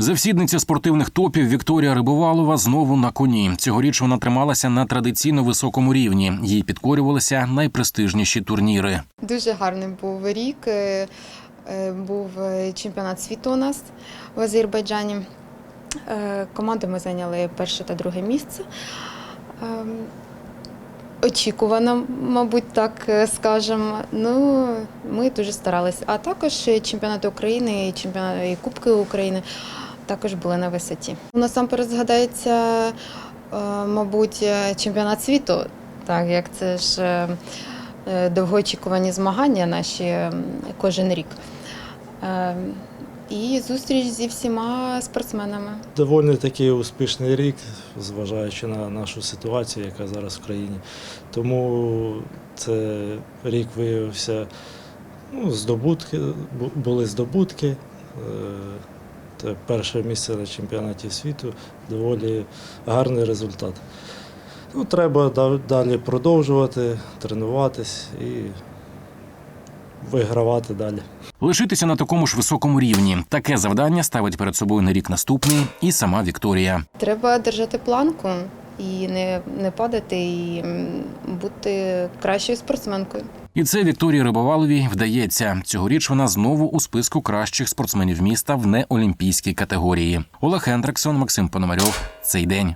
Завсідниця спортивних топів Вікторія Рибовалова знову на коні. Цьогоріч вона трималася на традиційно високому рівні. Їй підкорювалися найпрестижніші турніри. Дуже гарний був рік. Е, е, Був е, чемпіонат світу у нас в Азербайджані. Командою ми зайняли перше та друге місце. Ем, Очікувано, мабуть, так скажемо. Ну, ми дуже старалися. А також чемпіонати України і чемпіонати Кубки України також були на висоті. Насамперед згадається, е, мабуть, е, чемпіонат світу, так як це ж е, довгоочікувані змагання наші кожен рік. І зустріч зі всіма спортсменами. Доволі такий успішний рік, зважаючи на нашу ситуацію, яка зараз в країні. Тому це рік виявився ну, здобутки, були здобутки. Перше місце на чемпіонаті світу, доволі гарний результат. Ну, треба далі продовжувати, тренуватись і вигравати далі. Лишитися на такому ж високому рівні. Таке завдання ставить перед собою на рік наступний і сама Вікторія. Треба держати планку і не, не падати, і бути кращою спортсменкою. І це Вікторії Рибоваловій вдається. Цьогоріч вона знову у списку кращих спортсменів міста в неолімпійській категорії. Олег Хендриксон, Максим Пономарьов. Цей день.